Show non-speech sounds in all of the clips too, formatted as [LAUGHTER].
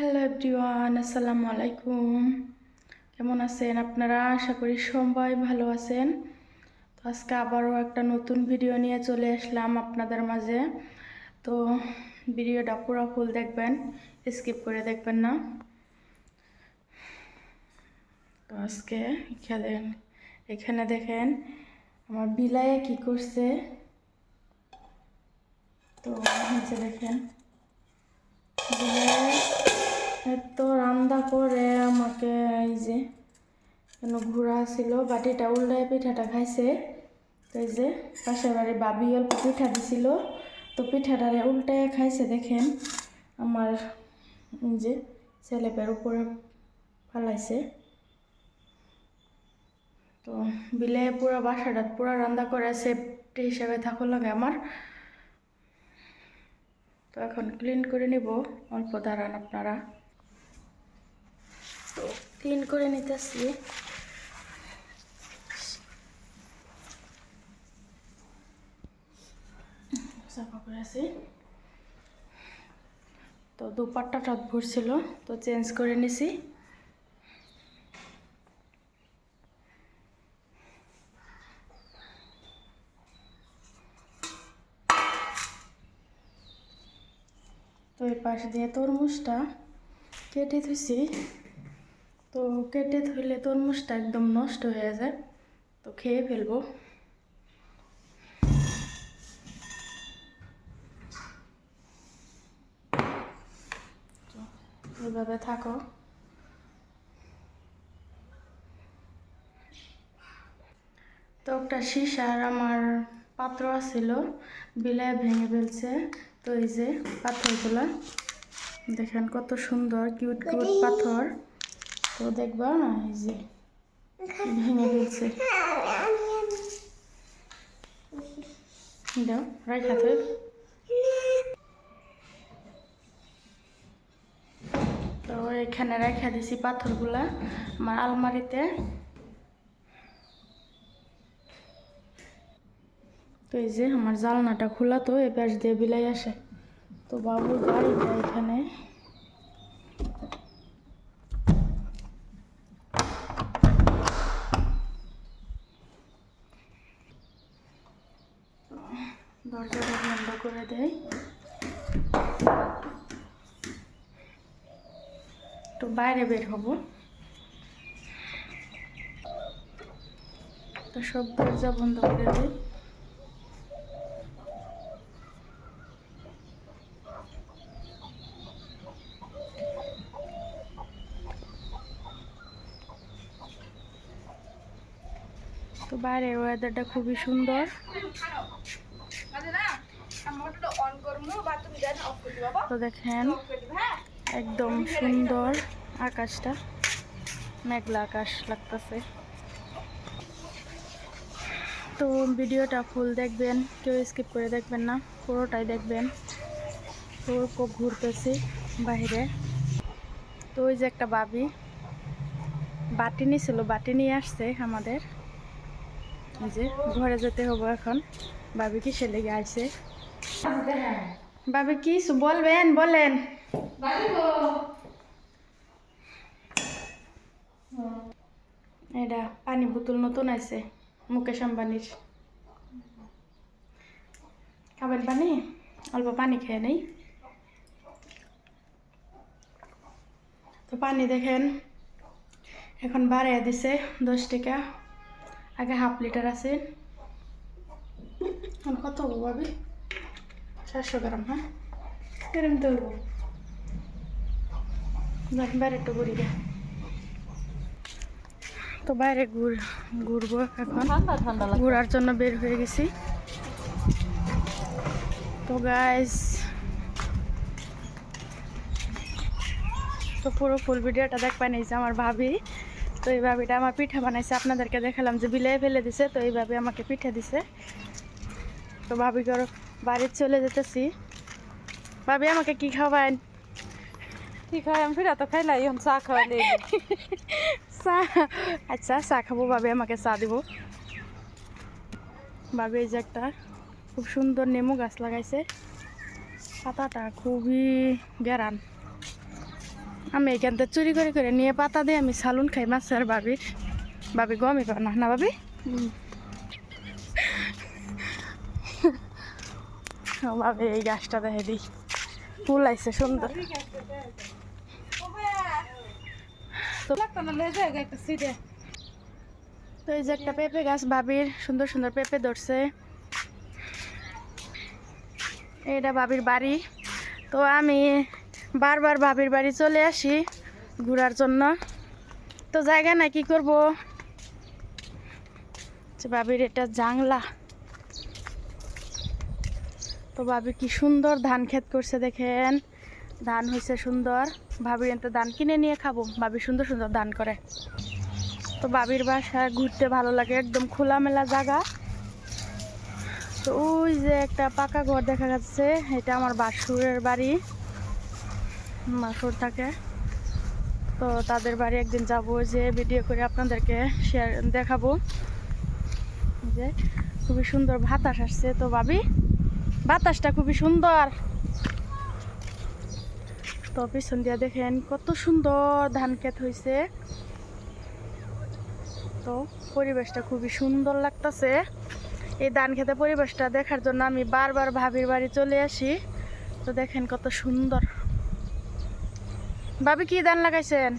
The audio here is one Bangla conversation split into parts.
হ্যালো এভরিওয়ান আসসালামু আলাইকুম কেমন আছেন আপনারা? আশা করি সবাই ভালো আছেন। তো আজকে আবারও একটা নতুন ভিডিও নিয়ে চলে আসলাম আপনাদের মাঝে। তো ভিডিওটা পুরো ফুল দেখবেন স্কিপ করে দেখবেন না। তো আজকে এখানে এখানে দেখেন আমার বিলায়ে কি করছে। তো নিচে দেখেন এত রান্না করে আমাকে এই যে কেন ঘোরা ছিল, বাটিটা উল্টায় পিঠাটা খাইছে। তো এই যে পাশের বাড়ি বাবি অল্প পিঠা দিছিল, তো পিঠাটারে উল্টায় খাইছে দেখেন। আমার যে ছেলেপের উপরে ফালাইছে। তো বিলে পুরো বাসাটা পুরো রান্না করে সেফটি হিসাবে থাকো লাগে আমার। তো এখন ক্লিন করে নিব, অল্প দাঁড়ান আপনারা। তো ক্লিন করে নিতেছি। সাফা করে আছি। তো দুপাট্টা টপ ভরছিল, তো চেঞ্জ করে নিছি। তো এই পাশ দিয়ে তরমুজটা কেটে ধুইছি। তো কেটে ধরলে তরমুজটা একদম নষ্ট হয়ে যায়, তো খেয়ে ফেলব। তো এইভাবে থাকো। তো একটা সীসার আমার পাত্র আছিল বিলায় ভেঙে ফেলছে, তো এই যে পাথরগুলা, দেখেন কত সুন্দর, কিউট কিউট পাথর। তো দেখবা, এই যে ভেঙে ফেলছে। দাও রাখা তো তো এখানে রেখে দিছি পাথরগুলা আমার আলমারিতে। তো এই যে আমার জালনাটা খোলা তো এ পাশ দিয়ে বিলাই আসে। তো বাবুর গাড়িটা এখানে দরজাটা বন্ধ করে দেয় তো বাইরে বের হব। তো সব দরজা বন্ধ করে দেয় তো বাইরের ওয়েদারটা খুবই সুন্দর। তো দেখেন, একদম সুন্দর। আকাশটা। মেঘলা আকাশ লাগতেছে। তো ভিডিওটা ফুল দেখবেন, কেউ স্কিপ করে দেখবেন না, পুরোটাই দেখবেন। তো খুব ঘুরতেছি বাইরে। তো ওই যে একটা বাবি, বাটি নিয়েছিল বাটি নিয়ে আসছে আমাদের। যে, ঘরে যেতে হব এখন। ভাবি কিসে লেগে আছে বাবি কি বলবেন, বলেন। এটা পানি বোতল নতুন আছে, মুকেশ আম্বানির। খাবেন পানি? অল্প পানি খেয়ে নেই। তো পানি দেখেন, এখন বাড়িয়ে দিছে দশ টাকা। আগে হাফ লিটার আছে। কত হব ভাবি? সাতশো গ্রাম হ্যাঁ? এরম তো যাক, বাইরে একটু ঘুরি তো বাইরে ঘুর ঘুরবো এখন। ঘোরার জন্য বের হয়ে গেছি। তো গাইস তো পুরো ফুল ভিডিওটা দেখ পাই নিয়েছে আমার ভাবি। তো এই ভাবিটা আমার পিঠা বানাইছে। আপনাদেরকে দেখালাম যে বিলে ফেলে দিছে তো এইভাবে আমাকে পিঠা দিছে। তো ভাবি করো বাড়ির চলে যেতেছি। ভাবি আমাকে কি খাওয়ান কি হয় আমি ফিরা তো খাইলাই চা খাওয়া নেই [LAUGHS] চা আচ্ছা চা খাব বাবে আমাকে চা দিব। বাবে এই যে একটা খুব সুন্দর নেমু গাছ লাগাইছে। পাতাটা খুবই গেরান। আমি এখান থেকে চুরি করে করে নিয়ে পাতা দিয়ে আমি সালুন খাই মাছের বাবির বাবি গমই পাও না না বাবি বাবি এই গাছটা দেখে দিই। ফুল আইছে সুন্দর। তো তো এই যে একটা পেঁপে গাছ বাবির সুন্দর সুন্দর পেঁপে ধরছে। এটা বাবির বাড়ি। তো আমি বারবার বাবির বাড়ি চলে আসি ঘোরার জন্য। তো জায়গা না কি করব? যে বাবির এটা জাংলা তো ভাবি কি সুন্দর ধান ক্ষেত করছে দেখেন। ধান হয়েছে সুন্দর। ভাবির এতে ধান কিনে নিয়ে খাব। ভাবি সুন্দর সুন্দর ধান করে। তো বাবির বাসায় ঘুরতে ভালো লাগে, একদম খোলামেলা জায়গা। তো ওই যে একটা পাকা ঘর দেখা যাচ্ছে, এটা আমার বাসুরের বাড়ি। বাসুর থাকে। তো তাদের বাড়ি একদিন যাব, যে ভিডিও করে আপনাদেরকে শেয়ার দেখাবো। যে খুবই সুন্দর বাতাস আসছে। তো ভাবি, বাতাসটা খুবই সুন্দর। তো পিছন দিয়ে দেখেন কত সুন্দর ধান ক্ষেত হয়েছে তো পরিবেশটা খুবই সুন্দর লাগতেছে। এই ধান খেতে পরিবেশটা দেখার জন্য আমি বারবার ভাবির বাড়ি চলে আসি। তো দেখেন কত সুন্দর। ভাবি কি ধান লাগাইছেন?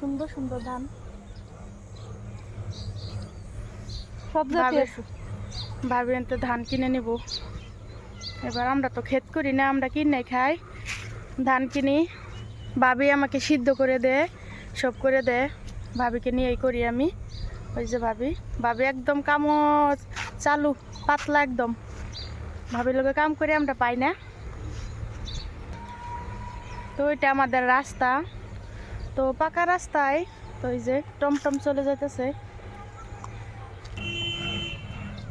সুন্দর সুন্দর ধান। সব জাতি ভাবে- ভাবি তো ধান কিনে নিব। এবার আমরা তো ক্ষেত করি না, আমরা কিনে খাই। ধান কিনি, ভাবি আমাকে সিদ্ধ করে দে, সব করে দে। ভাবিকে নিয়েই করি আমি। ওই যে ভাবি ভাবি একদম কামো চালু, পাতলা একদম। ভাবির লোকে কাম করে আমরা পাই না। তো ওইটা আমাদের রাস্তা। তো পাকা রাস্তায়, তো ওই যে টমটম চলে যাইতেছে।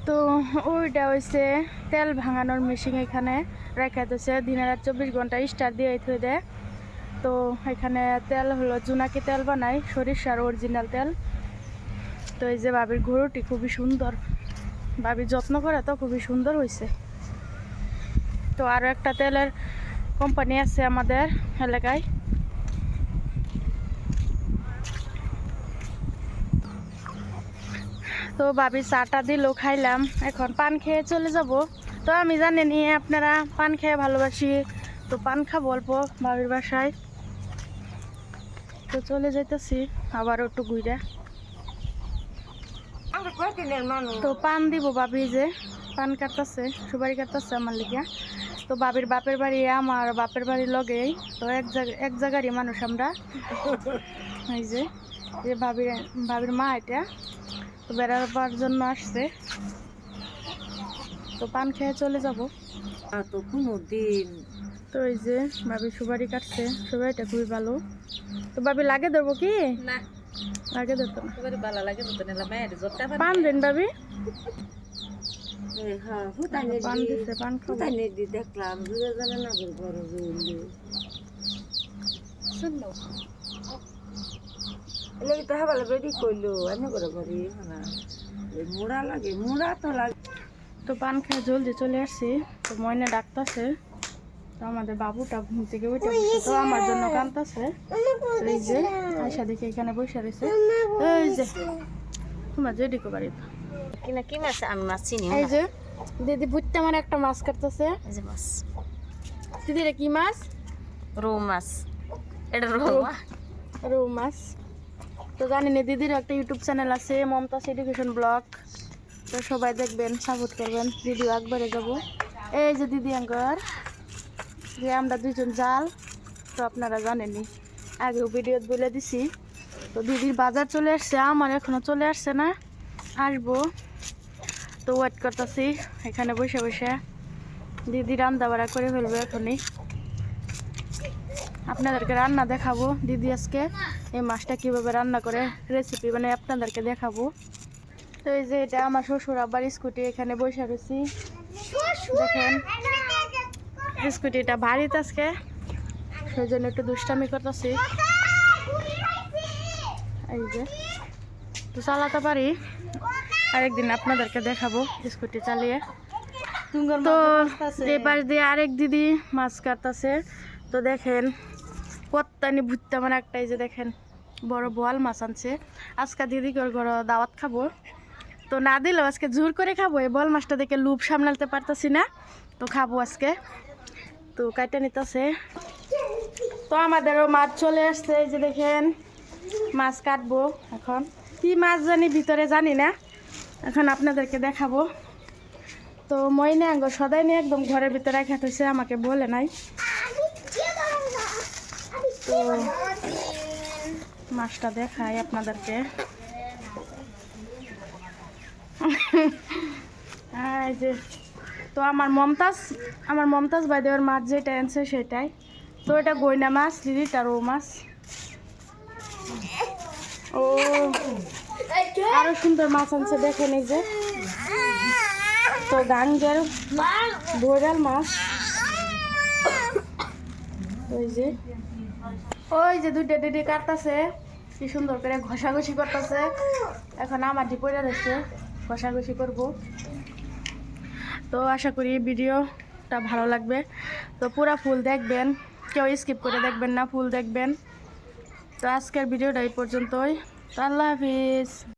তো ওইটা হয়েছে তেল ভাঙানোর মেশিন এখানে রেখা দিয়েছে দিনের রাত চব্বিশ ঘণ্টা স্টার দিয়ে থই দেয় তো এখানে তেল হলো জুনাকি তেল বানাই, সরিষার অরিজিনাল তেল। তো এই যে বাবির গরুটি খুবই সুন্দর। বাবির যত্ন করে তো খুবই সুন্দর হয়েছে তো আরও একটা তেলের কোম্পানি আছে আমাদের এলাকায়। তো ভাবি চাটা দিল, খাইলাম। এখন পান খেয়ে চলে যাব। তো আমি জানি নি, আপনারা পান খেয়ে ভালোবাসি। তো পান খাব অল্প ভাবির বাসায়। তো চলে যাইতেছি, আবার একটু ঘুরে। তো পান দিব ভাবি যে, পান কাটতেছে, সুপারি কাটতেছে আমার লিগা। তো বাবির বাপের বাড়ি, আমার বাপের বাড়ির লগেই। তো এক জায়গা এক জায়গারই মানুষ আমরা। এই যে ভাবির ভাবির মা এটা। তো বেড়াবার জন্য আসছে। তো পান খেয়ে চলে যাব। আর তো কোনো দিন তো এই যে ভাবি সুপারি কাটছে সুপারিটা খুবই ভালো। তো ভাবি লাগে দেবো কি? না। লাগে ধরতো না ভালো লাগে তো নিলাম মায়ের জোরটা পান দেন ভাবি। ফুটানি পান দিচ্ছে পান খাব। দেখলাম যাবে না করে বড় জুইলি তো হেবালে বেডি কইলো আমি করে করি না মুড়া লাগে মুড়া তো লাগে। তো পান খেয়ে জলদি চলে আসছি তো ময়না ডাকতেছে তো আমাদের বাবুটা ঘুম থেকে উঠে তো আমার জন্য কাঁদতেছে। এই যে আয়সা দেখে এখানে বসে রয়েছে। এই যে তোমার জেডিকো বাড়িতে কিনা কি মাছ আমি মাছ চিনি এই যে দিদি বুঝতে আমার একটা মাছ কাটতেছে। এই যে মাছ। দিদি এটা কি মাছ? রৌ মাছ। এটা রৌ রৌ। মাছ। রৌ মাছ। তো জানি না, দিদির একটা ইউটিউব চ্যানেল আছে মমতাজ এডুকেশন ব্লগ তো সবাই দেখবেন সাপোর্ট করবেন। ভিডিও একবারে যাব। এই যে দিদি আঙ্কর যে আমরা দুজন জাল, তো আপনারা জানেনই। আগেও ভিডিও বলে দিছি। তো দিদির বাজার চলে আসছে, আমার এখনও চলে আসছে না। আসব। তো ওয়েট করতেছি, এখানে বসে বসে। দিদি রান্না বাড়া করে ফেলবে এখনই। আপনাদেরকে রান্না দেখাবো, দিদি আজকে। এই মাছটা কীভাবে রান্না করে রেসিপি মানে আপনাদেরকে দেখাবো। তো এই যে এটা আমার শ্বশুর আবার স্কুটি এখানে বসে রয়েছি। দেখেন স্কুটিটা ভারীত আজকে। সেই জন্য একটু দুষ্টামি করতেছি। এই যে তো চালাতে পারি। আরেকদিন আপনাদেরকে দেখাবো স্কুটি চালিয়ে। তো এই পাশ দিয়ে আরেক দিদি মাছ কাটতেছে। তো দেখেন কত্তানি ভুট্টা মানে একটাই যে দেখেন, বড় বোয়াল মাছ আনছে। আজকে দিদি করে ঘরে দাওয়াত খাব? তো না দিলেও আজকে জোর করে খাব, এই বল মাছটা দেখে লুপ সামলাতে পারতেছি না। তো খাব আজকে। তো কাইটা নিতেছে। তো আমাদেরও মাছ চলে আসছে, এই যে দেখেন, মাছ কাটবো এখন। কি মাছ জানি ভিতরে জানি না, এখন আপনাদেরকে দেখাবো। তো মই না আঙ্গ সদাই নিয়ে একদম ঘরের ভিতরে থইছে, আমাকে বলে নাই। তো মাছটা দেখাই আপনাদেরকে। যে, তো আমার মমতাজ আমার মমতাজ বাই দেওয়ার মাছ যেটা আনছে সেটাই। তো এটা গইনা মাছ, দিদি তার ও মাছ। ও, আরও সুন্দর মাছ আনছে দেখেন এই যে। তো গাঙ্গের বৈরাল মাছ। ওই যে ওই যে দুইটা দিদি কাটতেছে, কি সুন্দর করে ঘষাঘষি করতেছে। এখন আমার পড়ে রয়েছে ঘষাঘষি করব। তো আশা করি ভিডিওটা ভালো লাগবে। তো পুরা ফুল দেখবেন, কেউ স্কিপ করে দেখবেন না, ফুল দেখবেন। তো আজকের ভিডিওটা এই পর্যন্তই। তো আল্লাহ হাফিজ।